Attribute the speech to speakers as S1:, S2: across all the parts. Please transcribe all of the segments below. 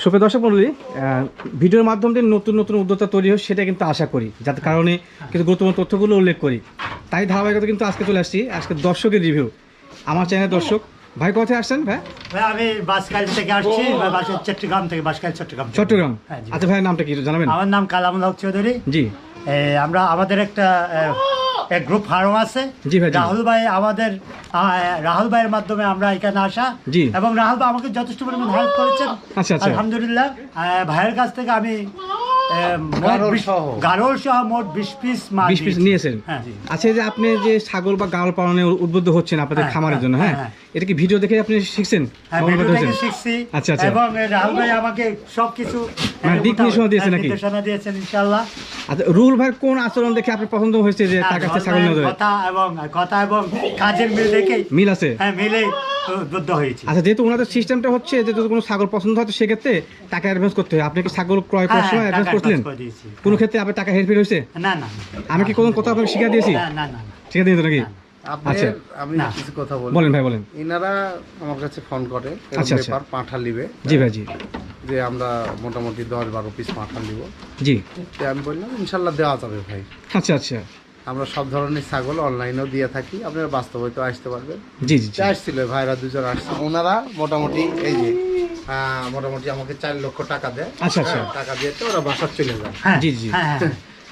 S1: সুপ্রিয় দর্শক মন্ডলী ভিডিওর মাধ্যমে নতুন নতুন উদ্যোক্তা তৈরি হয় সেটা কিন্তু আশা করি যার কারণে কিছু গুরুত্বপূর্ণ তথ্যগুলো উল্লেখ করি। তাই ধারাবাহিকতা কিন্তু আজকে চলে আসছি আজকে দর্শকের রিভিউ আমার চ্যানেল দর্শক ভাই কোথায় আসছেন ভাই?
S2: ভাই আমি বাসকাল থেকে আসছি বাসের চট্টগ্রাম থেকে বাসকাল চট্টগ্রাম।
S1: চট্টগ্রাম?
S2: হ্যাঁ,
S1: আচ্ছা ভাইয়ের নামটা কি জানাবেন?
S2: আমার নাম কালামুল হক চৌধুরী।
S1: জি।
S2: আমরা আমাদের একটা এক গ্রুপ ফার্ম আছে।
S1: জি ভাই, জি।
S2: রাহুল ভাই আমাদের রাহুল ভাইয়ের মাধ্যমে আমরা এখানে আসা। এবং রাহুল ভাই আমাকে যথেষ্ট পরিমাণ হেল্প করেছেন।
S1: আচ্ছা, আচ্ছা।
S2: আলহামদুলিল্লাহ। ভাইয়ের কাছ থেকে আমি আহ, মোট
S3: সহ।
S2: মোট বিশ পিস মাল
S1: পিস নিয়েছেন?
S2: হ্যাঁ।
S1: আচ্ছা যে আপনি যে ছাগল বা গাল পালনে উদ্বুদ্ধ হচ্ছেন আপনাদের
S2: হ্যাঁ,
S1: খামারের
S2: হ্যাঁ,
S1: জন্য হ্যাঁ
S2: হ্যাঁ,
S1: এটা কি ভিডিও দেখে আপনি শিখছেন?
S2: হ্যাঁ, শিখছি।
S1: আচ্ছা, আচ্ছা।
S2: এবং রাহুল ভাই আমাকে সবকিছু
S1: মানে দিক নির্দেশনা দিয়েছে
S2: হ্যাঁ,
S1: নাকি?
S2: নির্দেশনা দিয়েছেন ইনশাল্লাহ
S1: আচ্ছা রুহুল কোন আচরণ দেখে আপনি পছন্দ হয়েছে যে তার কাছে ছাগল নেওয়া
S2: কথা এবং কথা এবং কাজের মিল দেখে
S1: মিল আছে?
S2: হ্যাঁ মিলে উদ্বুদ্ধ হয়েছি।
S1: আচ্ছা যেহেতু ওনাদের সিস্টেমটা হচ্ছে যে যদি কোনো ছাগল পছন্দ হয় তো সেক্ষেত্রে টাকা অ্যাডভান্স করতে হয়। আপনি কি ছাগল ক্রয় করার
S2: হ্যাঁ,
S1: সময় অ্যাডভান্স করছিলেন। কোনো ক্ষেত্রে আপনার টাকা হেরফের হয়েছে?
S2: না না
S1: আমি কি কোনো কথা আপনাকে শিখা দিয়েছি?
S2: না না
S1: শিখা দিয়েছি নাকি? আচ্ছা।
S3: আমি
S2: না।
S3: কিছু কথা বলি
S1: বলেন ভাই বলেন।
S3: ইনারা আমার কাছে ফোন করে
S1: আচ্ছা, আচ্ছা।
S3: ব্যাপার পাঁঠা নিবে।
S1: জি ভাই জি।
S3: যে আমরা মোটামুটি দশ বারো পিস পাঁঠা নিব।
S1: জি।
S3: তো আমি বললাম ইনশাল্লাহ দেওয়া যাবে ভাই।
S1: আচ্ছা আচ্ছা।
S3: আমরা সব ধরনের ছাগল অনলাইনেও দিয়ে থাকি। আপনারা বাস্তবে তো আসতে পারবেন।
S1: জি জি
S3: আসছিল ভাইরা দুজন আসছে। ওনারা মোটামুটি এই যে মোটামুটি আমাকে চার লক্ষ টাকা দেয়।
S1: আচ্ছা, আচ্ছা।
S3: হ্যাঁ, টাকা দিয়ে তো ওরা বাসার চলে যায়।
S2: হ্যাঁ
S1: জি, জি।
S2: হ্যাঁ হ্যাঁ।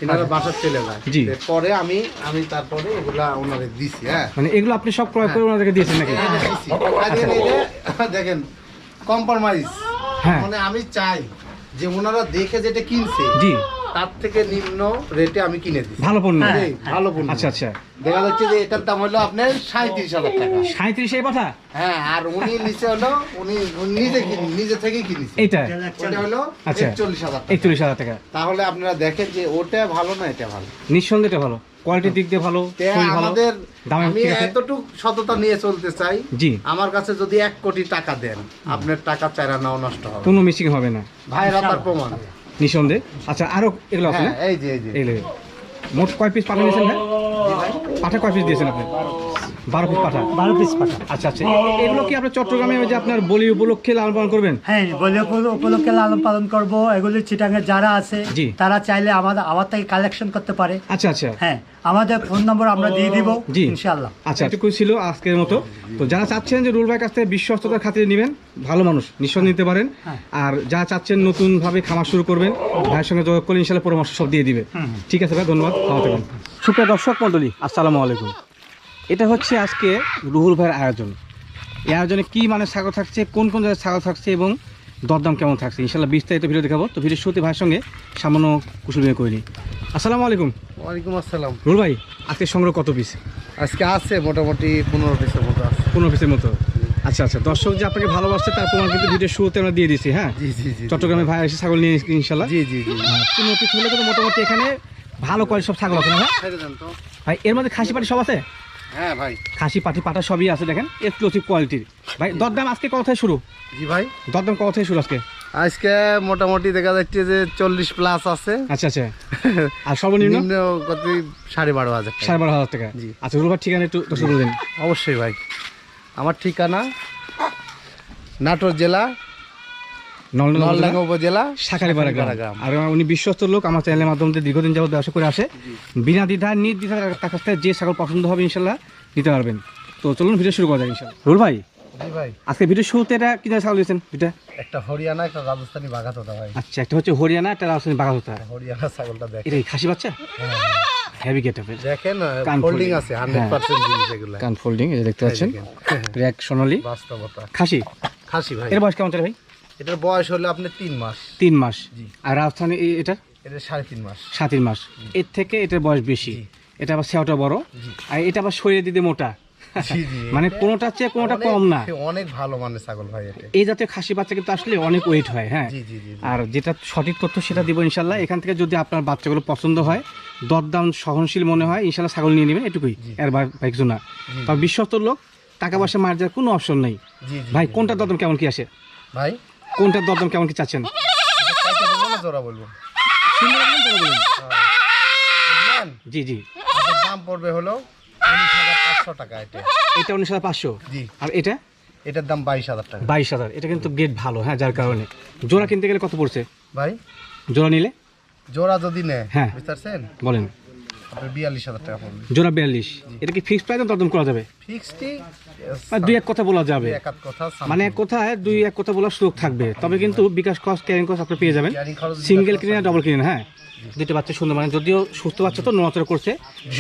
S3: এনারা বাসার ছেলে না।
S1: জি।
S3: পরে আমি আমি তারপরে এগুলা ওনাদের দিছি হ্যাঁ।
S1: মানে এগুলো আপনি সব ক্রয় করে ওনাদেরকে দিয়েছেন নাকি?
S3: দিছি। কাজে নিলে দেখেন কম্প্রোমাইজ
S1: হ্যাঁ।
S3: মানে আমি চাই যে ওনারা দেখে যেটা কিনছে।
S1: জি।
S3: তার থেকে নিম্ন রেটে আমি কিনে দিই
S1: ভালো পণ্য।
S3: ভালো পণ্য।
S1: আচ্ছা আচ্ছা।
S3: দেখা যাচ্ছে যে এটার দাম হলো আপনার সাঁত্রিশ হাজার টাকা।
S1: সাঁত্রিশ এই কথা
S3: হ্যাঁ আর উনি নিচে হলো উনি উনি নিজে কিনে- নিজে থেকেই কিনেছে।
S1: এইটা?
S3: ওটা হলো
S1: আচ্ছা।
S3: একচল্লিশ হাজার
S1: একচল্লিশ হাজার টাকা।
S3: তাহলে আপনারা দেখেন যে ওটা ভালো না এটা ভালো।
S1: নিঃসন্দেহে এটা ভালো। কোয়ালিটির দিক দিয়ে ভালো
S3: আমাদের আমি এতটুকু সততা নিয়ে চলতে চাই।
S1: জি।
S3: আমার কাছে যদি এক কোটি টাকা দেন আপনার টাকা চারা নাও নষ্ট হবে।
S1: কোনো মিসিং হবে না।
S3: ভাইরা তার প্রমাণ।
S1: নিঃসন্দেহে। আচ্ছা আরও এগুলো আছে না?
S3: হ্যাঁ এই যে এই যে।
S1: মোট কয় পিস পাঠা নিয়েছেন ভাই। পাঠা কয় পিস দিয়েছেন আপনি? বারো পিস পাঠা
S2: বারো পিস পাঠা
S1: আচ্ছা আচ্ছা। এগুলো কি আপনার চট্টগ্রামে ওই যে আপনার বলি উপলক্ষে লালন পালন করবেন?
S2: হ্যাঁ বলে উপলক্ষে লালন পালন করব। এগুলি চিটাঙ্গে যারা আছে
S1: জি।
S2: তারা চাইলে আমাদের আমার থেকে কালেকশন করতে পারে।
S1: আচ্ছা আচ্ছা।
S2: হ্যাঁ আমাদের ফোন নম্বর আমরা দিয়ে দিব
S1: জি।
S2: ইনশাল্লাহ
S1: আচ্ছা এটুকু ছিল আজকের মতো। তো যারা চাচ্ছেন যে রুল ভাইয়ের কাছ থেকে বিশ্বস্ততার খাতিরে নেবেন ভালো মানুষ নিঃসন্দেহে নিতে পারেন।
S2: হ্যাঁ।
S1: আর যা চাচ্ছেন নতুনভাবে খামার শুরু করবেন ভাইয়ের সঙ্গে যোগাযোগ করলে ইনশাল্লাহ পরামর্শ সব দিয়ে দিবে। ঠিক আছে ভাই ধন্যবাদ। ভালো থাকবেন সুপ্রিয় দর্শক মণ্ডলী আসসালামু আলাইকুম। এটা হচ্ছে আজকে রুহুল ভাইয়ের আয়োজন। এই আয়োজনে কী মানে ছাগল থাকছে কোন কোন জায়গায় ছাগল থাকছে এবং দরদাম কেমন থাকছে? ইনশাল্লাহ বিস্তারিত ভিডিও দেখাবো। তো ভিডিও শুরুতে ভাইয়ের সঙ্গে সামান্য কুশল বিনিময় করে নিই। আসসালামু আলাইকুম।
S3: ওয়ালাইকুম আসসালাম।
S1: রুহুল ভাই আজকে সংগ্রহ কত পিস
S3: আজকে আছে মোটামুটি পনেরো পিসের মতো আছে।
S1: পনেরো পিসের মতো। আচ্ছা আচ্ছা দর্শক যে আপনাকে ভালোবাসছে তার প্রমাণ কিন্তু ভিডিও শুরুতে আমরা দিয়ে দিচ্ছি হ্যাঁ?
S3: জি জি জি
S1: চট্টগ্রামে ভাই এসে ছাগল নিয়ে এসেছি ইনশাল্লাহ।
S3: জি জি জি।
S1: পনেরো পিস হলে মোটামুটি এখানে ভালো কোয়ালিটি সব ছাগল আছে না ভাই
S3: তো।
S1: ভাই এর মধ্যে খাসি পাটি সব আছে?
S3: হ্যাঁ ভাই।
S1: খাসি পাটি পাটা সবই আছে দেখেন এক্সক্লুসিভ কোয়ালিটির ভাই দরদাম আজকে কোথায় শুরু?
S3: জি ভাই।
S1: দরদাম কোথায় শুরু আজকে?
S3: আজকে মোটামুটি দেখা যাচ্ছে যে চল্লিশ প্লাস আছে।
S1: আচ্ছা আচ্ছা। আর সর্বনিম্ন?
S3: নিম্ন কত সাড়ে বারো হাজার
S1: সাড়ে বারো হাজার টাকা।
S3: জি।
S1: আচ্ছা রুলবার ঠিকানা একটু বলে দিন
S3: অবশ্যই ভাই। আমার ঠিকানা নাটোর জেলা
S1: নলডাঙ্গা
S3: উপজেলা
S1: শাখারিপাড়া গ্রাম। আর উনি বিশ্বস্ত লোক আমার চ্যানেলের মাধ্যমে দীর্ঘদিন যাবত ব্যবসা করে আসে। বিনা দ্বিধায় নির্দ্বিধা তার কাছ থেকে যে ছাগল পছন্দ হবে ইনশাল্লাহ নিতে পারবেন। তো চলুন ভিডিও শুরু করা যাক ইনশাল্লাহ। রুল ভাই
S3: ভাই।
S1: আজকে ভিডিও শুরুতে এটা কি জায়গায় ছাগল দিয়েছেন দুটা
S3: একটা হরিয়ানা একটা রাজস্থানি বাঘাতোটা ভাই।
S1: আচ্ছা একটা হচ্ছে হরিয়ানা একটা রাজস্থানী বাঘাতোতা।
S3: হরিয়ানা ছাগলটা দেখেন।
S1: এটা খাসি বাচ্চা? হেভি গেট
S3: দেখেন
S1: কান
S3: ফোল্ডিং আছে হান্ড্রেড পার্সেন্ট জিনিস এগুলো।
S1: কান ফোল্ডিং এই দেখতে পাচ্ছেন? এক সোনালি
S3: বাস্তবতা।
S1: খাসি?
S3: খাসি ভাই।
S1: এর বয়স কেমন চলে ভাই?
S3: এটার বয়স হলো আপনার তিন মাস।
S1: তিন মাস। আর রাজস্থানী এটা?
S3: এটা সাড়ে তিন মাস।
S1: সাত তিন মাস। এর থেকে এটার বয়স বেশি। এটা আবার সেওটা বড়। আর এটা আবার শরীরে দিতে মোটা। মানে কোনোটার চেয়ে কোনোটা কম না।
S3: অনেক ভালো মানের ছাগল ভাই এটা।
S1: এই জাতীয় খাসি বাচ্চা কিন্তু আসলে অনেক ওয়েট হয় হ্যাঁ। আর যেটা সঠিক তথ্য সেটা দিব ইনশাল্লাহ। এখান থেকে যদি আপনার বাচ্চাগুলো পছন্দ হয় দরদাম সহনশীল মনে হয় ইনশাল্লাহ ছাগল নিয়ে নেবেন। এটুকুই। এর ভাই কিছু না তবে বিশ্বস্ত লোক টাকা পয়সা মার যাওয়ার কোনো অপশন নেই। ভাই কোনটা দরদাম কেমন কি আসে?
S3: ভাই?
S1: কোনটার দরদাম কেমন কি চাচ্ছেন?
S3: জোড়া বলব
S1: জি জি।
S3: দাম পড়বে হলো উনিশ হাজার পাঁচশো টাকা এটা
S1: এটা উনিশ হাজার পাঁচশো?
S3: জি।
S1: আর এটা?
S3: এটার দাম বাইশ হাজার টাকা।
S1: বাইশ হাজার। এটা কিন্তু গেট ভালো হ্যাঁ যার কারণে। জোড়া কিনতে গেলে কত পড়ছে?
S3: ভাই?
S1: জোড়া নিলে?
S3: জোড়া যদি নেয়
S1: হ্যাঁ।
S3: বুঝতে পারছেন?
S1: বলেন।
S3: আপনার বিয়াল্লিশ হাজার টাকা পড়বে।
S1: জোড়া বিয়াল্লিশ। এটা কি ফিক্সড প্রাইস দরদম করা যাবে?
S3: ফিক্সডই
S1: মানে দুই এক কথা বলা যাবে। মানে কথায় দুই এক কথা বলার সুযোগ থাকবে। তবে কিন্তু বিকাশ কস্ট ক্যারিং কস্ট আপনি পেয়ে যাবেন। সিঙ্গেল কিনে ডবল কিনে হ্যাঁ? দুটো বাচ্চা সুন্দর মানে যদিও সুস্থ বাচ্চা তো নড়াচড়া করছে।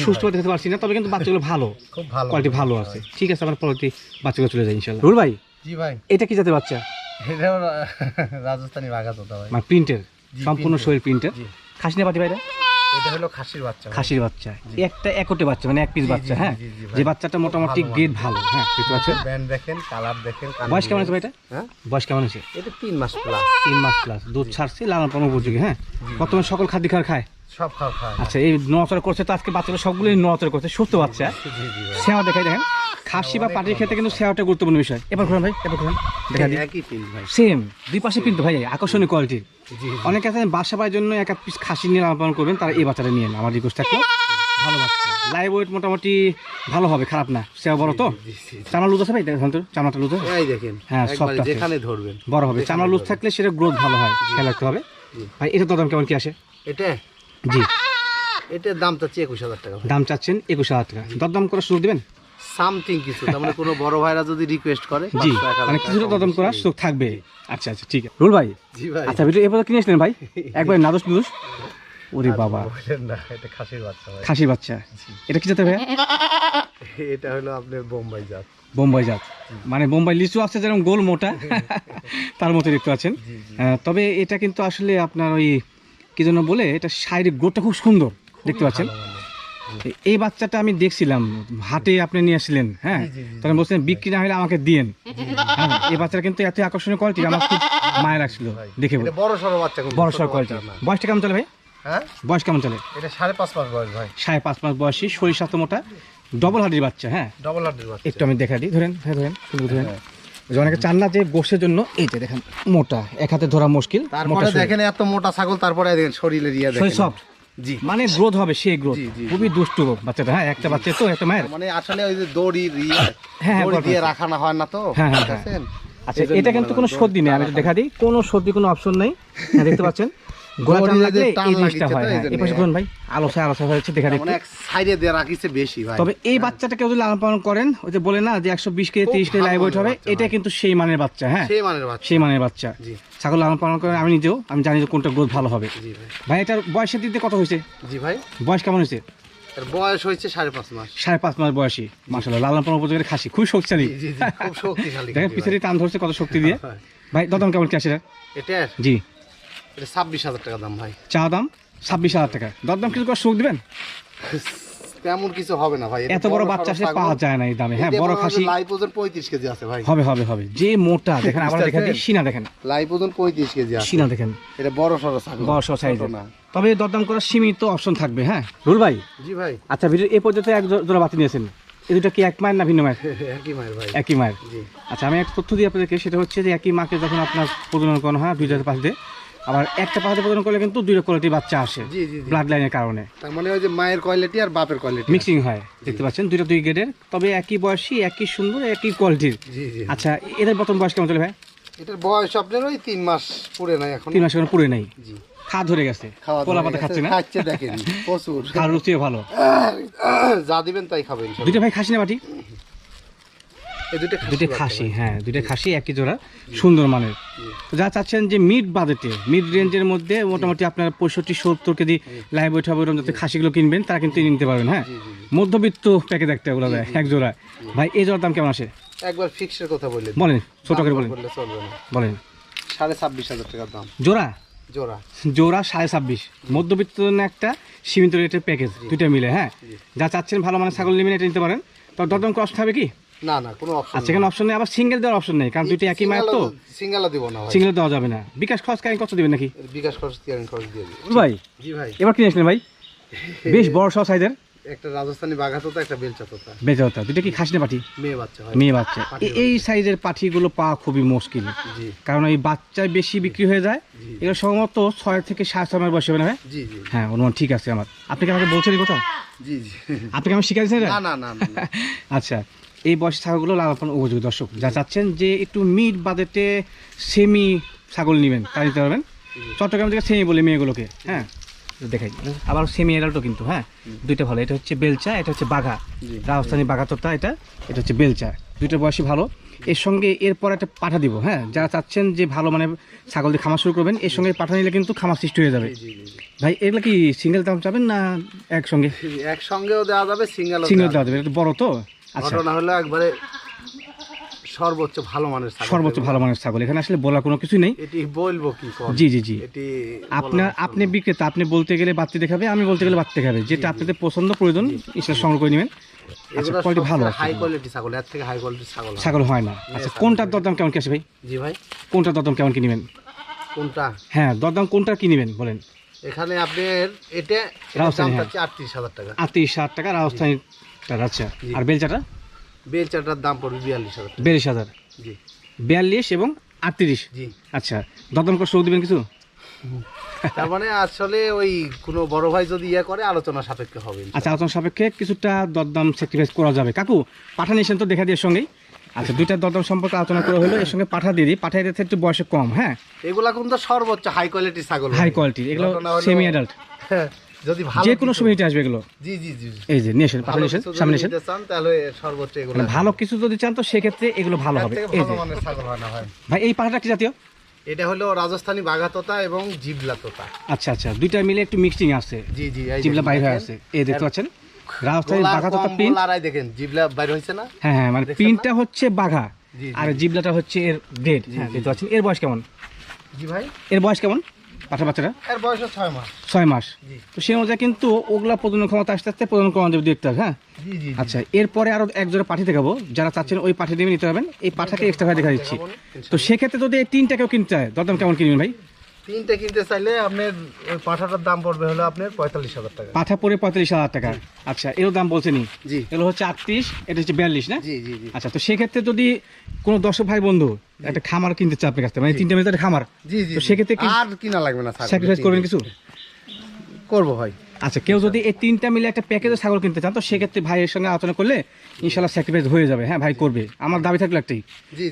S1: সুস্থ বাচ্চা দেখতে পারছি না তবে কিন্তু বাচ্চাগুলো ভালো।
S3: খুব ভালো।
S1: কোয়ালিটি ভালো আছে। ঠিক আছে আমার পরবর্তী বাচ্চাগুলো চলে যায় ইনশাল্লাহ। রুল ভাই
S3: জি ভাই।
S1: এটা কি জাতের বাচ্চা?
S3: এটাও রাজস্থানি বাঘা তোতা ভাই।
S1: মানে প্রিন্টের সম্পূর্ণ শরীর প্রিন্টের। খাসি না পাটি ভাইরা?
S3: এটা হলো খাসির বাচ্চা
S1: খাসির বাচ্চা। একটা একটে বাচ্চা মানে এক পিস বাচ্চা হ্যাঁ?
S3: জি, ভাই।
S1: যে বাচ্চাটা মোটামুটি
S3: ভালো
S1: গ্রেড ভালো হ্যাঁ
S3: ব্যান্ড দেখেন কালার দেখেন
S1: বয়স কেমন আছে এটা?
S3: হ্যাঁ?
S1: বয়স কেমন আছে
S3: এটা তিন মাস প্লাস
S1: তিন মাস প্লাস দুধ ছাড়ছে লালন পালন উপযোগী হ্যাঁ? বর্তমানে সকল খাদ্য খাওয়ার খায়?
S3: সব খাওয়া খায়
S1: আচ্ছা এই নড়াচড়া করছে তো আজকে বাচ্চাগুলো সবগুলোই নড়াচড়া করছে সুস্থ বাচ্চা।
S3: ভাই
S1: দেখাই দেখেন। খাসি বা পাটির ক্ষেত্রে কিন্তু সেবাটা গুরুত্বপূর্ণ বিষয়। এবার ঘুরেন ভাই এবার ঘুরেন। দেখা দিই।
S3: একই পিন ভাই।
S1: সেম দুই পাশে কিন্তু ভাই আকর্ষণীয় কোয়ালিটির
S3: জি
S1: অনেকে আছেন বাসা পাওয়ার জন্য এক পিস খাসি নিয়ে লালন করবেন তারা এই বাচ্চাটা নিয়ে আমার রিকোয়েস্ট থাকল ভালো বাচ্চা। লাইভ ওয়েট মোটামুটি ভালো হবে খারাপ না। সেবা বড় তো? চামড়া লুজ আছে ভাই? দেখেন তো চামড়াটা লুজ
S3: এই দেখেন
S1: হ্যাঁ, আছে।
S3: যেখানে ধরবেন।
S1: বড় হবে। চামড়া লুজ থাকলে সেটা গ্রোথ ভালো হয় খেয়াল রাখতে হবে। ভাই এটা তো দাম কেমন কি আসে?
S3: এটা
S1: জি।
S3: এটার দাম চাচ্ছি একুশ হাজার টাকা।
S1: দাম চাচ্ছেন একুশ হাজার টাকা। দরদাম করার সুযোগ দেবেন?
S3: সামথিং কিছু তার মানে কোনো বড় ভাইরা যদি রিকোয়েস্ট করে
S1: জি
S3: 500 এক হাজার
S1: মানে কিছুটা দরদাম করার সুযোগ থাকবে। আচ্ছা আচ্ছা ঠিক আছে। রুল ভাই?
S3: জি ভাই।
S1: আচ্ছা ভিডিও এবার কিনে আসলেন ভাই? একবার নাদুস নুদুস। ওরে বাবা।
S3: না এটা খাসির বাচ্চা ভাই।
S1: খাসির বাচ্চা। এটা কি যেতে ভাই?
S3: এটা হলো আপনার বোম্বাই জাত।
S1: বোম্বাই জাত। মানে বোম্বাই লিচু আছে যেরকম গোল মোটা। তার মতো দেখতে পাচ্ছেন। তবে এটা কিন্তু আসলে আপনার ওই কি জন্য বলে এটা শারীরিক গ্রোথটা খুব সুন্দর দেখতে পাচ্ছেন? এই বাচ্চাটা আমি দেখছিলাম হাটে আপনি নিয়ে আসলেন হ্যাঁ। তখন বলছেন বিক্রি না হলে আমাকে দিয়েন। হ্যাঁ এই বাচ্চাটা কিন্তু এত আকর্ষণীয় কোয়ালিটি আমার খুব মায়া লাগছিল দেখে
S3: বড় সড়ো বাচ্চা
S1: বড় সড় কোয়ালিটি বয়সটা কেমন চলে ভাই?
S3: হ্যাঁ?
S1: বয়স কেমন চলে?
S3: এটা সাড়ে পাঁচ মাস বয়স ভাই।
S1: সাড়ে পাঁচ মাস বয়সী শরীর স্বাস্থ্য মোটা ডবল হার্ডির বাচ্চা হ্যাঁ?
S3: ডবল হার্টের বাচ্চা।
S1: একটু আমি দেখা দিই ধরেন হ্যাঁ ধরেন ধরেন। ওই যে অনেকে চান না যে বসের জন্য এই যে দেখেন মোটা এক হাতে ধরা মুশকিল
S3: তারপরে দেখেন এত মোটা ছাগল তারপরে দেখেন শরীরের ইয়া দেখেন।
S1: সফট
S3: জি।
S1: মানে গ্রোথ হবে সেই গ্রোথ খুবই দুষ্টু বাচ্চাটা হ্যাঁ একটা বাচ্চা তো একটা মায়ের।
S3: মানে আসলে ওই যে দড়ি ইয়া
S1: হ্যাঁ, বলতে
S3: দিয়ে
S1: পারছি।
S3: রাখানো হয় না তো
S1: হ্যাঁ, হ্যাঁ, আচ্ছা এটা কিন্তু কোনো সর্দি নেই আমি দেখা দিই। কোনো সর্দি কোনো অপশন নেই। হ্যাঁ দেখতে পাচ্ছেন? এই তবে এই বাচ্চাটাকে যদি লালন পালন করেন ওই যে বলে না যে একশো বিশ কেজি
S3: খুব
S1: তিরিশ কেজি
S3: ভালো
S1: লাইভ হবে এটা কিন্তু সেই মানের বাচ্চা হ্যাঁ?
S3: সেই মানের বাচ্চা।
S1: ছাগল লালন পালন করেন আমি নিজেও আমি জানি যে কোনটা গ্রোথ ভালো হবে।
S3: ভাই।
S1: এটার বয়সের দিতে কত হয়েছে?
S3: জি ভাই।
S1: বয়স কেমন হয়েছে?
S3: বয়স হয়েছে সাড়ে পাঁচ মাস।
S1: সাড়ে পাঁচ মাস বয়সী মাসাল্লাহ লালন পালন উপযোগের খাসি খুব শক্তিশালী।
S3: শক্তিশালী
S1: দেখেন পিছনে টান ধরছে কত শক্তি দিয়ে।
S3: ভাই।
S1: দদম কেমন কি আসে এটা? জি।
S3: এটা ছাব্বিশ হাজার টাকা দাম ভাই।
S1: চা দাম? ছাব্বিশ হাজার টাকা। দরদাম কিছু সুখ দিবেন?
S3: তেমন কিছু হবে না ভাই।
S1: এত বড় বাচ্চা আসলে পাওয়া যায় না এই দামে। হ্যাঁ বড় খাসি
S3: লাইভ ওজন পঁয়ত্রিশ কেজি আছে ভাই।
S1: হবে হবে হবে। যে মোটা দেখেন আবার দেখা সিনা দেখেন।
S3: লাইভ ওজন পঁয়ত্রিশ কেজি আছে।
S1: সিনা দেখেন।
S3: এটা বড় সড়ো ছাগল
S1: বড় সড় size
S3: না।
S1: তবে দরদাম করার সীমিত অপশন থাকবে হ্যাঁ? রুল ভাই?
S3: জি ভাই।
S1: আচ্ছা ভিডিও এ পর্যন্ত এক জোড়া বাতি নিয়েছেন। এই দুটো কি এক মায়ের না ভিন্ন মায়ের?
S3: একই মায়ের ভাই।
S1: একই মায়ের। আচ্ছা আমি একটা তথ্য দিই আপনাদেরকে সেটা হচ্ছে যে একই মাকে যখন আপনার প্রজনন করানো হয় দুইটা পাশ দিয়ে আবার একটা পাশে প্রজনন করলে কিন্তু দুইটা কোয়ালিটির বাচ্চা আসে ব্লাড লাইনের কারণে।
S3: তার মানে ওই যে মায়ের কোয়ালিটি আর বাপের কোয়ালিটি
S1: মিক্সিং হয় দেখতে পাচ্ছেন? দুইটা দুই গ্রেডের তবে একই বয়সী একই সুন্দর একই কোয়ালিটির
S3: জি জি।
S1: আচ্ছা এদের প্রথম বয়স কেমন চলে ভাই?
S3: এটার বয়স আপনার ওই তিন মাস পুরে নাই এখন।
S1: তিন মাস এখন পুরে নাই?
S3: জি।
S1: খা ধরে গেছে। পোলা পাতা খাচ্ছে না?
S3: খাচ্ছে দেখেন প্রচুর।
S1: খাওয়ার রুচিও ভালো।
S3: যা দিবেন তাই খাবেন
S1: দুইটা ভাই খাসি না বাটি?
S3: খাসি
S1: হ্যাঁ খাসি একই জোড়া সুন্দর মানের। যা চাচ্ছেন যে মিড বাজেটে মিড রেঞ্জের মধ্যে মোটামুটি আপনার পঁয়ষট্টি সত্তর কেজি লাইভ ওয়েট হবে যাতে খাসিগুলো কিনবেন তারা কিন্তু নিতে পারবেন হ্যাঁ। মধ্যবিত্ত প্যাকেজ একটা ওগুলো এক জোড়া। ভাই এই জোড়ার দাম কেমন আসে?
S3: একবার ফিক্সের কথা বললেন।
S1: বলেন ছোট করে বলেন। বলেন।
S3: সাড়ে ছাব্বিশ হাজার টাকার দাম।
S1: জোড়া?
S3: জোড়া।
S1: জোড়া সাড়ে ছাব্বিশ। মধ্যবিত্ত জন্য একটা সীমিত রেটের প্যাকেজ দুইটা মিলে হ্যাঁ। যা চাচ্ছেন ভালো মানে ছাগল নেবেন এটা নিতে পারেন। তো দরদাম কষ্ট হবে কি?
S3: না না কোনো অপশন
S1: আচ্ছা এখানে অপশন নেই আবার সিঙ্গেল দেওয়ার অপশন নেই কারণ দুইটা একই মায়ের তো।
S3: সিঙ্গেলও দিব না ভাই।
S1: সিঙ্গেল দেওয়া যাবে না। বিকাশ খরচ কাহিনী কত দিবেন নাকি?
S3: বিকাশ খরচ ক্লিয়ারিং খরচ দিয়ে দিই
S1: ভাই
S3: জি ভাই।
S1: এবার আসলেন ভাই? বেশ বড় সহ সাইজের।
S3: একটা রাজস্থানি বাঘা তোতা একটা বেলচা তোতা
S1: বেঁচে হতো দুটো কি খাসি না পাঠি
S3: মেয়ে বাচ্চা হয়।
S1: মেয়ে বাচ্চা। এই সাইজের পাঠিগুলো পাওয়া খুবই মুশকিল। কারণ এই বাচ্চায় বেশি বিক্রি হয়ে যায়। এগুলো সম্ভবত ছয় থেকে সাড়ে ছয় মাস বয়স হবে না ভাই?
S3: জি জি।
S1: হ্যাঁ অনুমান ঠিক আছে আমার। আপনি কি আমাকে বলছেন কথা?
S3: জি জি।
S1: আপনি কি আমি শিখা দিচ্ছেন এটা?
S3: না না না না, না।
S1: আচ্ছা। এই বয়স ছাগলগুলো লালন পালন উপযোগী দর্শক। যা চাচ্ছেন যে একটু মিট বাজেটে সেমি ছাগল নেবেন তা নিতে পারবেন। চট্টগ্রাম থেকে সেমি বলে মেয়েগুলোকে হ্যাঁ? দেখাই। আবার সেমি এডাল্টও কিন্তু হ্যাঁ? দুইটা ভালো এটা হচ্ছে বেলচা এটা হচ্ছে বাঘা। রাজস্থানী বাঘা তোতা এটা এটা হচ্ছে বেলচা। দুইটা বয়সী ভালো। এর সঙ্গে এরপর একটা পাঠা দিব হ্যাঁ? যারা চাচ্ছেন যে ভালো মানে ছাগল দিয়ে খামার শুরু করবেন এর সঙ্গে পাঠা নিলে কিন্তু খামার সৃষ্টি হয়ে যাবে। ভাই এগুলো কি সিঙ্গেল দাম চাবেন না একসঙ্গে?
S3: একসঙ্গেও দেওয়া যাবে সিঙ্গেল
S1: সিঙ্গেল দেওয়া যাবে। এটা বড় তো?
S3: ঘটনা হলো একবারে সর্বোচ্চ ভালো মানের ছাগল।
S1: সর্বোচ্চ ভালো মানের ছাগল। এখানে আসলে বলার কোনো কিছু নেই।
S3: এটি বলব কি
S1: জি জি জি।
S3: এটি
S1: আপনার আপনি বিক্রেতা আপনি বলতে গেলে বাড়তি দেখাবে আমি বলতে গেলে বাড়তি দেখাবে। যেটা আপনাদের পছন্দ প্রয়োজন সেটা সংগ্রহ করে নেবেন। আচ্ছা কোয়ালিটি ভালো
S3: হাই কোয়ালিটি ছাগল এর থেকে হাই কোয়ালিটির ছাগল
S1: ছাগল হয় না। আচ্ছা কোনটার দরদাম কেমন কি আছে ভাই?
S3: জি ভাই।
S1: কোনটার দরদাম কেমন কি নেবেন?
S3: কোনটা?
S1: হ্যাঁ দরদাম কোনটা কি নেবেন বলেন।
S3: এখানে আপনার এটা
S1: রাজস্থানি, হ্যাঁ।
S3: আটত্রিশ হাজার টাকা।
S1: আটত্রিশ ষাট টাকা রাজস্থানী আচ্ছা।
S3: জি।
S1: আর বেলচাটা?
S3: বেলচাটার দাম পড়বে বিয়াল্লিশ হাজার
S1: বিয়াল্লিশ হাজার।
S3: জি।
S1: বিয়াল্লিশ এবং আটত্রিশ?
S3: জি।
S1: আচ্ছা দরদাম করে শুরু দিবেন কিছু?
S3: তার মানে আসলে ওই কোনো বড় ভাই যদি ইয়ে করে আলোচনা সাপেক্ষে হবে।
S1: আচ্ছা আলোচনা সাপেক্ষে কিছুটা দরদাম স্যাক্রিফাইস করা যাবে। কাকু পাঠা নিয়েছেন তো দেখা দিয়ে সঙ্গেই। আচ্ছা দুইটা দরদাম সম্পর্কে আলোচনা করা হলো এর সঙ্গে পাঠা দিয়ে দিই। পাঠা এদের একটু বয়সে কম হ্যাঁ?
S3: এগুলা কিন্তু সর্বোচ্চ হাই কোয়ালিটির ছাগল
S1: হাই
S3: হবে।
S1: কোয়ালিটির এগুলো সেমি অ্যাডাল্ট
S3: হ্যাঁ, যদি ভালো
S1: যে কোনো সময় আসবে এগুলো।
S3: জি জি জি।
S1: এই যে নিয়ে আসেন পাঠা নিয়ে আসেন সামনে নিয়ে আসেন
S3: চান তাহলে সর্বোচ্চ এগুলো
S1: মানে ভালো কিছু যদি চান তো সেক্ষেত্রে এগুলো ভালো হবে। এই যে।
S3: ছাগল হয় না ভাই।
S1: ভাই এই পাঠাটা কি জাতীয়?
S3: এটা হলো রাজস্থানী বাঘা তোতা এবং জিবলা তোতা।
S1: আচ্ছা আচ্ছা দুইটা মিলে একটু মিক্সিং আছে।
S3: জি জি এই
S1: জিবলা বাইরে আছে। এই দেখতে পাচ্ছেন? রাজস্থানী
S3: গোলার
S1: বাঘা তো
S3: আড়াই দেখেন জিবলা বাইরে হয়েছে না?
S1: হ্যাঁ হ্যাঁ মানে প্রিন্টটা হচ্ছে বাঘা। আর জিবলাটা হচ্ছে এর গ্রেড হ্যাঁ দেখতে পাচ্ছেন? এর বয়স কেমন?
S3: জি ভাই?
S1: এর বয়স কেমন? পাঠা বাচ্চারা
S3: এর বয়স ছয় মাস।
S1: ছয় মাস। তো সেই অনুযায়ী কিন্তু ওগুলা প্রজনন ক্ষমতা আস্তে আস্তে প্রজনন ক্ষমতা যাবে দেখতে হবে হ্যাঁ? আচ্ছা এরপরে আরও একজোড়া পাঠিয়ে পাঠি দেখাবো। যারা চাচ্ছেন ওই পাঠি দিয়ে নিতে পারবেন এই পাঠাকে এক্সট্রা ভাই দেখা দিচ্ছি। তো সেক্ষেত্রে যদি এই তিনটাকেও কিনতে হয় দরদাম কেমন কিনবেন ভাই?
S3: তিনটে কিনতে চাইলে আপনার পাঠাটার দাম পড়বে হলো আপনার পঁয়তাল্লিশ হাজার টাকা।
S1: পাঠা পরে পঁয়তাল্লিশ হাজার টাকা। আচ্ছা এর দাম বলছেনি
S3: জি।
S1: এগুলো হচ্ছে আটত্রিশ এটা হচ্ছে বিয়াল্লিশ না?
S3: জি জি জি।
S1: আচ্ছা তো সেক্ষেত্রে যদি কোনো দর্শক ভাই বন্ধু একটা খামার কিনতে চায় আপনার কাছ থেকে মানে তিনটা মেয়েদের খামার
S3: জি জি
S1: সেক্ষেত্রে
S3: আর কিনা লাগবে না
S1: স্যাক্রিফাইস করবেন কিছু?
S3: করব ভাই।
S1: আচ্ছা কেউ যদি এই তিনটা মিলে একটা প্যাকেজে ছাগল কিনতে চান তো সেক্ষেত্রে ভাইয়ের সঙ্গে আলোচনা করলে ইনশাল্লাহ স্যাক্রিফাইস হয়ে যাবে। হ্যাঁ ভাই করবে। আমার দাবি থাকল একটাই।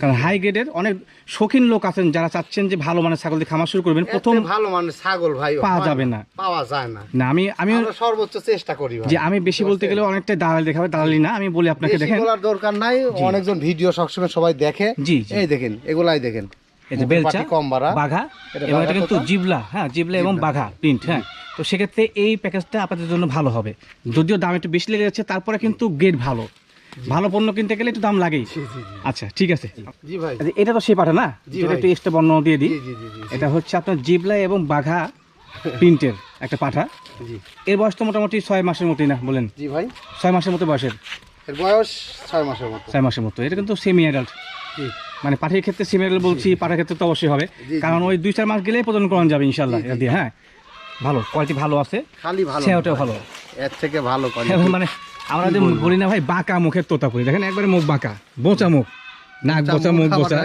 S1: কারণ হাই গ্রেডের অনেক শৌখিন লোক আছেন যারা চাচ্ছেন যে ভালো মানের ছাগল দিয়ে খামার শুরু করবেন। প্রথম
S3: ভালো মানে ছাগল ভাই
S1: পাওয়া যাবে না।
S3: পাওয়া যায় না।
S1: না আমি আমি
S3: সর্বোচ্চ চেষ্টা করি
S1: যে আমি বেশি বলতে গেলে অনেকটা দালালি দেখাবে দালালি না আমি বলি আপনাকে দেখেন।
S3: বলার দরকার নাই অনেকজন ভিডিও সবসময় সবাই দেখে।
S1: জি।
S3: এই দেখেন এগুলাই দেখেন।
S1: এই যে বেলচা
S3: কম
S1: বাঘা এবং এটা কিন্তু জিবলা হ্যাঁ জিবলা এবং বাঘা প্রিন্ট হ্যাঁ। তো সেক্ষেত্রে এই প্যাকেজটা আপনাদের জন্য ভালো হবে। যদিও দাম একটু বেশি লেগে যাচ্ছে তারপরে কিন্তু গ্রেড ভালো। ভালো পণ্য কিনতে গেলে একটু দাম লাগেই। আচ্ছা ঠিক আছে।
S3: জি ভাই।
S1: আচ্ছা, এটা তো সে পাঠা না?
S3: ভাই।
S1: একটু এক্সট্রা বর্ণনা দিয়ে দিই। এটা হচ্ছে আপনার জিবলা এবং বাঘা প্রিন্টের একটা পাঠা এর বয়স তো মোটামুটি ছয় মাসের মতোই না বলেন?
S3: জি ভাই।
S1: ছয় মাসের মতো বয়সের?
S3: এর বয়স ছয় মাসের মতো।
S1: ছয় মাসের মতো। এটা কিন্তু সেমি অ্যাডাল্ট মানে পাঠির ক্ষেত্রে সেমি অ্যাডাল্ট বলছি পাঠার ক্ষেত্রে তো অবশ্যই হবে। কারণ ওই দুই চার মাস গেলেই প্রদান করানো যাবে ইনশাল্লাহ। এটা হ্যাঁ? ভালো কোয়ালিটি ভালো আছে।
S3: খালি ভালো
S1: সেওটাও ভালো।
S3: এর থেকে ভালো।
S1: হ্যাঁ, মানে আমরা যে বলি না ভাই বাঁকা মুখের তোতাপুরি দেখেন একবারে মুখ বাঁকা বোঁচা মুখ। নাক বোঁচা মুখ বোঁচা।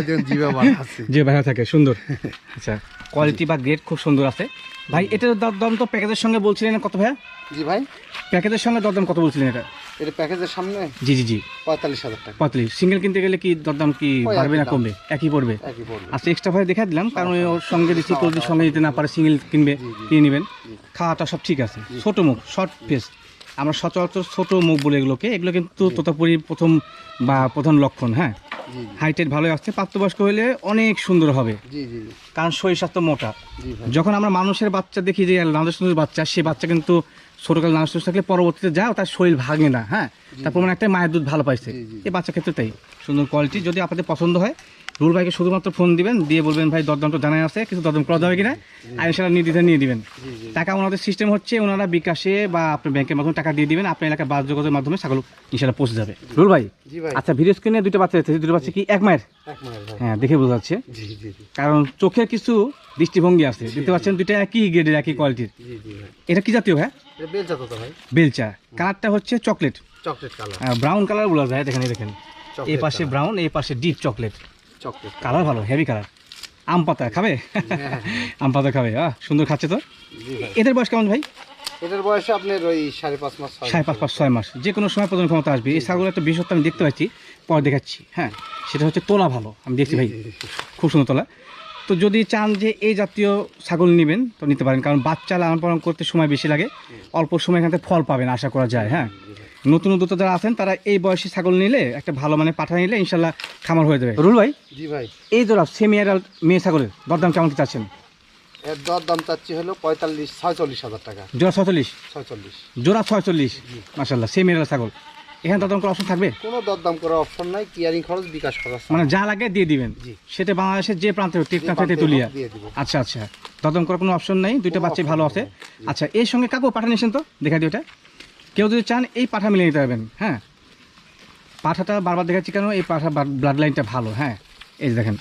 S1: যে ভাইয়া থাকে সুন্দর। আচ্ছা কোয়ালিটি বা গ্রেড খুব সুন্দর আছে। ভাই এটার দরদাম তো প্যাকেজের সঙ্গে বলছিলেন কত ভাইয়া?
S3: জি ভাই।
S1: প্যাকেজের সঙ্গে দরদাম কত বলছিলেন এটা?
S3: এটা প্যাকেজের সামনে?
S1: জি জি জি।
S3: পঁয়তাল্লিশ হাজার টাকা।
S1: পঁয়তাল্লিশ। সিঙ্গেল কিনতে গেলে কি দরদাম কি বাড়বে না কমবে? একই পড়বে?
S3: একই পড়বে।
S1: আচ্ছা এক্সট্রা ভাই দেখা দিলাম কারণ ওর সঙ্গে রিসিভ করে যদি সঙ্গে নিতে না পারে সিঙ্গেল কিনবে কিনে নেবেন। খাওয়াটা সব ঠিক আছে। ছোট মুখ শর্ট ফেস আমরা সচরাচর ছোট মুখ বলে এগুলোকে। এগুলো কিন্তু তোতাপুরি প্রথম বা প্রধান লক্ষণ হ্যাঁ? হাইটের ভালোই আসছে প্রাপ্তবয়স্ক হলে অনেক সুন্দর হবে। কারণ শরীর স্বাস্থ্য মোটা। যখন আমরা মানুষের বাচ্চা দেখি যে নাদুস বাচ্চা সে বাচ্চা কিন্তু ছোটকাল নাদুস থাকলে পরবর্তীতে যাও তার শরীর ভাঙে না হ্যাঁ? তারপর মানে একটা মায়ের দুধ ভালো পাইছে। এই বাচ্চা ক্ষেত্রে তাই। সুন্দর কোয়ালিটি যদি আপনাদের পছন্দ হয় রুল ভাইকে শুধুমাত্র ফোন দিবেন দিয়ে বলবেন ভাই দরদামটা জানাই আছে কিছু দরদাম করা যাবে কিনা? আর ইনশাল্লাহ নির্দিতে নিয়ে দিবেন। টাকা ওনাদের সিস্টেম হচ্ছে ওনারা বিকাশে বা আপনার ব্যাংকের মাধ্যমে টাকা দিয়ে দিবেন আপনার এলাকার বাস যোগাযোগের মাধ্যমে ছাগল ইনশাল্লাহ পৌঁছে যাবে। রুল ভাই আচ্ছা ভিডিও স্ক্রিনে দুটো বাচ্চা আছে দুটো বাচ্চা কি এক মায়ের? হ্যাঁ দেখে বোঝা যাচ্ছে। কারণ চোখের কিছু দৃষ্টিভঙ্গি আছে দেখতে পাচ্ছেন দুইটা একই গ্রেডের একই কোয়ালিটির এটা কি জাতীয় হ্যাঁ
S3: বেলচা ভাই?
S1: বেলচা। কালারটা হচ্ছে chocolate
S3: chocolate colour
S1: brown colour বলা যায় দেখেন দেখেন। এই পাশে ব্রাউন এই পাশে ডিপ চকলেট
S3: চকলেট
S1: কালার ভালো হেভি কালার। আম পাতা খাবে? আম পাতা খাবে আহ সুন্দর খাচ্ছে তো? এদের বয়স কেমন ভাই?
S3: এটার বয়সে আপনার ওই সাড়ে পাঁচ মাস
S1: সাড়ে পাঁচ পাঁচ ছয় মাস। যে কোনো সময় প্রজনন ক্ষমতা আসবে। এই ছাগলের একটা বিশেষত্ব আমি দেখতে পাচ্ছি পরে দেখাচ্ছি হ্যাঁ? সেটা হচ্ছে তোলা ভালো আমি দেখছি ভাই। খুব সুন্দর তোলা। তো যদি চান যে এই জাতীয় ছাগল নেবেন তো নিতে পারেন। কারণ বাচ্চা লালন পালন করতে সময় বেশি লাগে। অল্প সময় এখান থেকে ফল পাবেন আশা করা যায় হ্যাঁ? নতুন উদ্যোক্তা যারা আছেন তারা এই বয়সী ছাগল নিলে একটা ভালো মানে পাঠা নিলে ইনশাল্লাহ খামার হয়ে যাবে। রুল ভাই?
S3: জি ভাই।
S1: এই জোড়া সেমি অ্যাডাল্ট মেয়ে ছাগলের দরদাম কেমন কি চাচ্ছেন?
S3: এর দর দাম চাচ্ছি হলো পঁয়তাল্লিশ ছয়চল্লিশ হাজার টাকা।
S1: জোড়া ছয়চল্লিশ?
S3: ছয়চল্লিশ।
S1: জোড়া ছয়চল্লিশ মাসাল্লাহ সেমি ছাগল। এখানে দরদাম করার অপশন থাকবে?
S3: কোনো দরদাম করার অপশন নাই কিয়ারিং খরচ বিকাশ খরচ।
S1: মানে যা লাগে দিয়ে দিবেন? সেটা বাংলাদেশের যে প্রান্তে টেকনাফ থেকে তুলিয়া।
S3: হোক দিয়ে দিব।
S1: আচ্ছা আচ্ছা। দরদাম করার কোনো অপশন নাই দুইটা বাচ্চাই ভালো আছে। আচ্ছা এর সঙ্গে কাকু পাঠা নিয়েছেন তো? দেখা দিও এটা কেউ যদি চান এই পাঠা মিলিয়ে নিতে পারবেন হ্যাঁ। পাঠাটা বারবার দেখাচ্ছি কেন? এই পাঠা ব্লাড লাইনটা ভালো হ্যাঁ। এই যে দেখেন।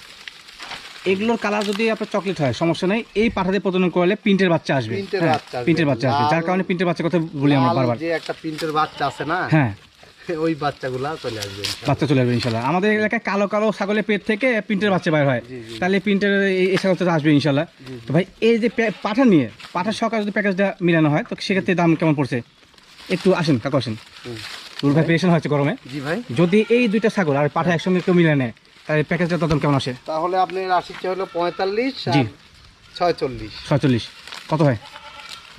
S1: এগুলোর কালার যদি আপনার চকলেট হয় সমস্যা নেই। এই পাঠাতে প্রজনন করলে প্রিন্টের বাচ্চা আসবে
S3: প্রিন্টের
S1: হ্যাঁ,
S3: বাচ্চা আসবে।
S1: প্রিন্টের বাচ্চা আসবে যার কারণে প্রিন্টের বাচ্চার কথা বলি আমরা বারবার।
S3: যে একটা প্রিন্টের বাচ্চা আছে না
S1: হ্যাঁ।
S3: ওই বাচ্চাগুলা চলে আসবে
S1: বাচ্চা চলে আসবে ইনশাল্লাহ। আমাদের এলাকায় কালো কালো ছাগলের পেট থেকে প্রিন্টের বাচ্চা বাইর হয়। তাহলে প্রিন্টের এই ছাগলটা আসবে ইনশাল্লাহ। তো ভাই এই যে পাঠা নিয়ে পাঠার সহকারে যদি প্যাকেজটা মিলানো হয় তো সেক্ষেত্রে দাম কেমন পড়ছে? একটু আসেন কাকু আসেন। রুল ভাই পেরেশান হয়েছে গরমে?
S3: জি ভাই।
S1: যদি এই দুইটা ছাগল আর পাঠা একসঙ্গে কেউ মিলে নেয় তাহলে প্যাকেজটা দাম কেমন আসে?
S3: তাহলে আপনার আসিচ্ছে হলো পঁয়তাল্লিশ
S1: জি।
S3: ছয়চল্লিশ।
S1: ছয়চল্লিশ। কত হয়?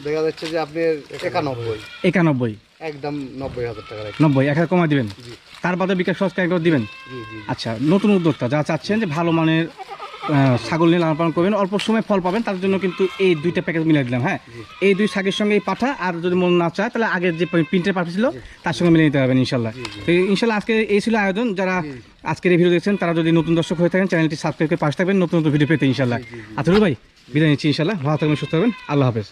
S3: দেখা যাচ্ছে যে আপনার একানব্বই।
S1: একানব্বই।
S3: একদম নব্বই হাজার টাকা
S1: নব্বই এক হাজার কমায় দিবেন? তার বাদে বিকাশ সহজ দিবেন? আচ্ছা নতুন উদ্যোক্তা যা চাচ্ছেন যে ভালো মানের ছাগল নিয়ে লালন পালন করবেন অল্প সময় ফল পাবেন তার জন্য কিন্তু এই দুইটা প্যাকেজ মিলিয়ে দিলাম হ্যাঁ? এই দুই শাকের সঙ্গে এই পাঠা আর যদি মন না চায় তাহলে আগের যে প্রিন্টের পাঠা ছিল তার সঙ্গে মিলিয়ে নিতে পারবেন ইনশাল্লাহ। তো ইনশাল্লাহ আজকে এই ছিল আয়োজন যারা আজকের এই ভিডিও দেখছেন তারা যদি নতুন দর্শক হয়ে থাকেন চ্যানেলটি সাবস্ক্রাইব করে পাশে থাকবেন নতুন নতুন ভিডিও পেতে ইনশাল্লাহ। আচ্ছা ভাই বিদায় নিচ্ছি ইনশাল্লাহ। ভালো থাকবেন সুস্থ থাকবেন। আল্লাহ হাফেজ।